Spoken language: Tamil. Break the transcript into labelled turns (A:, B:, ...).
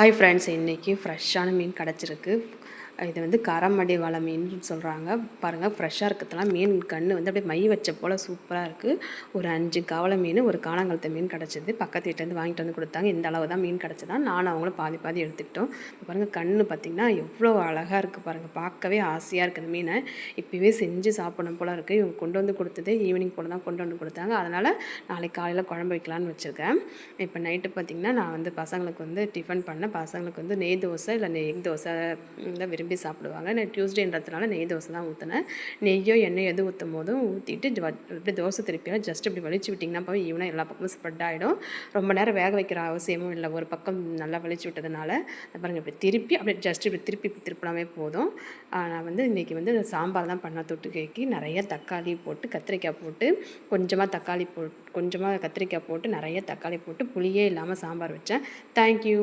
A: ஹாய் ஃப்ரெண்ட்ஸ் இன்றைக்கி ஃப்ரெஷ்ஷான மீன் கிடச்சிருக்கு. இது வந்து கரமடி வாழை மீன் சொல்கிறாங்க பாருங்கள் ஃப்ரெஷ்ஷாக இருக்கிறதுலாம் மீன் கண் வந்து அப்படியே மை வச்ச போல் சூப்பராக இருக்குது ஒரு அஞ்சு கவலை மீன் ஒரு காணாங்கழுத்த மீன் கிடச்சிது. பக்கத்து வீட்டிலேருந்து வாங்கிட்டு வந்து கொடுத்தாங்க. இந்த அளவு தான் மீன் கிடச்சிதான் நான் அவங்களும் பாதி பாதி எடுத்துக்கிட்டோம். பாருங்கள் கண் பார்த்திங்கன்னா எவ்வளோ அழகாக இருக்குது பாருங்கள் பார்க்கவே ஆசையாக இருக்குது மீனை. இப்போவே செஞ்சு சாப்பிடணும் போல் இருக்குது இவங்க கொண்டு வந்து கொடுத்தது ஈவினிங் போல் தான் கொண்டு வந்து கொடுத்தாங்க. அதனால் நாளைக்கு காலையில் குழம்பு வைக்கலான்னு வச்சுருக்கேன். இப்போ நைட்டு பார்த்திங்கன்னா நான் வந்து பசங்களுக்கு வந்து டிஃபன் பண்ணேன். பசங்களுக்கு வந்து நெய் தோசை இல்லை நெய் தோசை தான் விரும்பி விரும்பி சாப்பிடுவாங்க. நான் டியூஸ்டேன்றதுனால நெய் தோசை தான் ஊற்றினேன் நெய்யோ எண்ணெய் எது ஊற்றும் போதும் ஊற்றிட்டு இப்படி தோசை திருப்பியும் ஜஸ்ட் இப்படி வலிச்சு விட்டிங்கன்னா போய் ஈவனாக எல்லா பக்கமும் ஸ்ப்ரெட் ஆகிடும் ரொம்ப நேரம் வேக வைக்கிற அவசியமும் இல்லை. ஒரு பக்கம் நல்லா வலிச்சு விட்டதுனால பாருங்கள் இப்படி திருப்பி அப்படியே ஜஸ்ட் இப்படி திருப்பி திருப்பினாமே போதும். நான் வந்து இன்றைக்கி வந்து சாம்பார் தான் பண்ண தொட்டுக்கைக்கு நிறைய தக்காளி போட்டு கத்திரிக்காய் போட்டு கொஞ்சமாக தக்காளி போ கொஞ்சமாக கத்திரிக்காய் போட்டு நிறைய தக்காளி போட்டு புளியே இல்லாமல் சாம்பார் வச்சேன். தேங்க்யூ